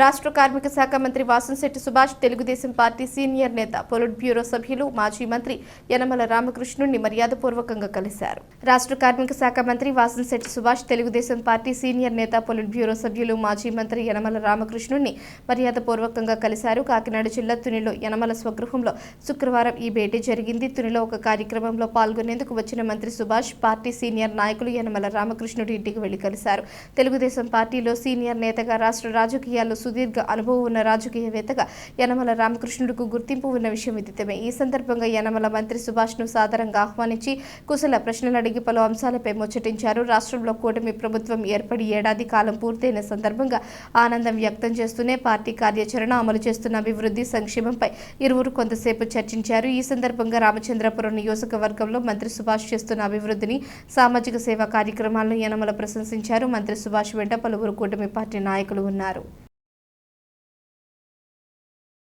రాష్ట్ర కార్మిక శాఖ మంత్రి వాసంశెట్టి సుభాష్ తెలుగుదేశం పార్టీ సీనియర్ నేత పొలిట్ బ్యూరో సభ్యులు మాజీ మంత్రి యనమల రామకృష్ణుడిని మర్యాదపూర్వకంగా కలిశారు. రాష్ట్ర కార్మిక శాఖ మంత్రి వాసంశెట్టి సుభాష్ తెలుగుదేశం పార్టీ సీనియర్ నేత పొలిట్ బ్యూరో సభ్యులు మాజీ మంత్రి యనమల రామకృష్ణుడిని మర్యాదపూర్వకంగా కలిశారు. కాకినాడ జిల్లా తునిలో యనమల స్వగృహంలో శుక్రవారం ఈ భేటీ జరిగింది. తునిలో ఒక కార్యక్రమంలో పాల్గొనేందుకు వచ్చిన మంత్రి సుభాష్ పార్టీ సీనియర్ నాయకులు యనమల రామకృష్ణుడి ఇంటికి వెళ్ళి కలిశారు. తెలుగుదేశం పార్టీలో సీనియర్ నేతగా రాష్ట్ర రాజకీయాల్లో సుదీర్ఘ అనుభవం ఉన్న రాజకీయవేత్తగా యనమల రామకృష్ణుడికి గుర్తింపు ఉన్న విషయం విదితమే ఈ సందర్భంగా యనమల మంత్రి సుభాష్ను సాదరంగా ఆహ్వానించి కుశల ప్రశ్నలు అడిగి పలు అంశాలపై ముచ్చటించారు. రాష్ట్రంలో కూటమి ప్రభుత్వం ఏర్పడి ఏడాది కాలం పూర్తయిన సందర్భంగా ఆనందం వ్యక్తం చేస్తూనే పార్టీ కార్యాచరణ అమలు చేస్తున్న అభివృద్ధి సంక్షేమంపై ఇరువురు కొంతసేపు చర్చించారు. ఈ సందర్భంగా రామచంద్రపురం నియోజకవర్గంలో మంత్రి సుభాష్ చేస్తున్న అభివృద్ధిని సామాజిక సేవా కార్యక్రమాలను యనమల ప్రశంసించారు. మంత్రి సుభాష్ వెంట పలువురు కూటమి పార్టీ నాయకులు ఉన్నారు.